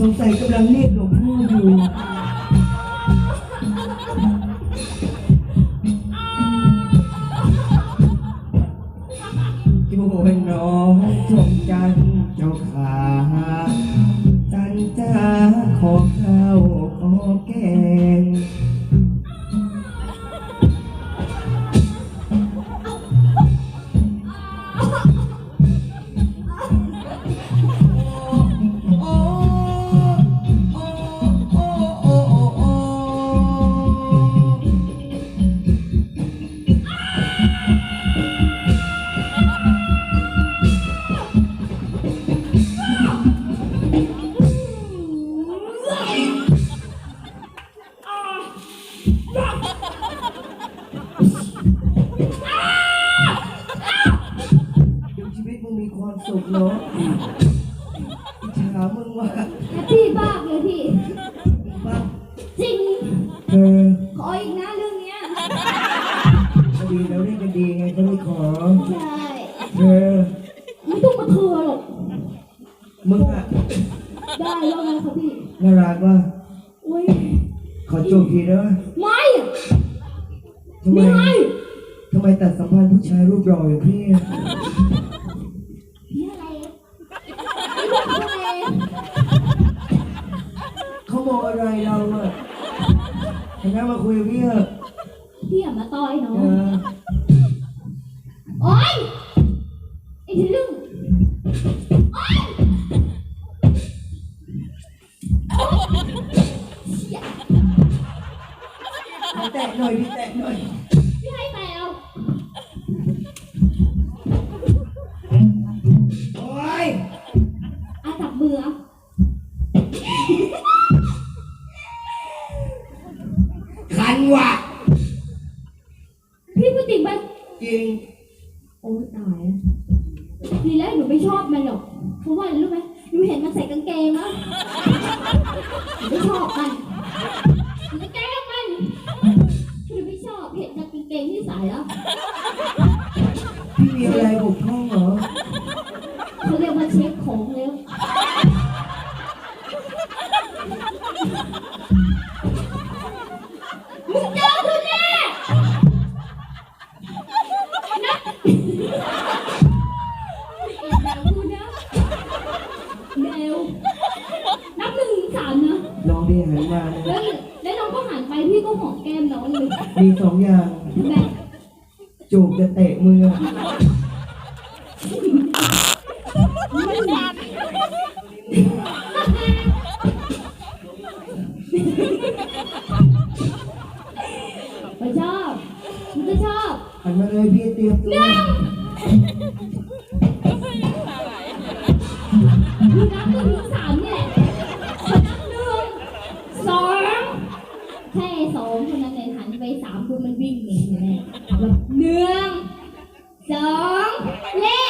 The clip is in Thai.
สงสัยกำลังเรียกหลวงพ่ออยู่อยู่เป็นน้องจงจันทร์ วิตมึงมีความสุขเนาะอิจฉามึงว่ะแฮปปี้มากเลยพี่ บ้าจริง เธอขออีกนะเรื่องเนี้ยพอดีเราเล่นกันดีไงก็เลยขอ ใช่เธอ ไม่ต้องมาเธอหรอกมึงอะได้แล้วไงครับพี่น่ารักว่ะอุ้ยขอจูบทีได้ไหมไม่ทำไมไม่ทำไมตัดสัมพันธ์ผู้ชายรูปหล่ออย่างพี่อะ องอะไรเราอะเห็นไหมมาคุยกับพี่อะพี่อย่ามาต่อยน้อเอง อโอ๊ยไอ้ทะลึ่งโอ๊ยเชี่ยพี่แตะหน่อยพี่แตะหน่อยพี่ให้ไปเอาโอ้ยอาจับมือเอา ว่ะพี่พูดจริงป่ะจริงโอ้ตายทีแรกหนูไม่ชอบมันหรอกเพราะว่าอะไรรู้ไหมหนูเห็นมันใส่กางเกงแล้วหนูไม่ชอบมันหนูจะแกล้งมันหนูไม่ชอบเห็นจากกางเกงที่ใส่แล้ว ลองดีหันมานะแล้วแล้วน้องก็หันไปพี่ก็หอมแก้มน้องเลยมีสองอย่างแม่จูบจะเตะมือไม่ชอบมันก็ชอบหันมาเลยพี่เตรียมตัว หนึ่ง องเท่านั้นเลยหันไปสามคุณมันวิ่งหนีแน่แบบหนึ่งสองเลข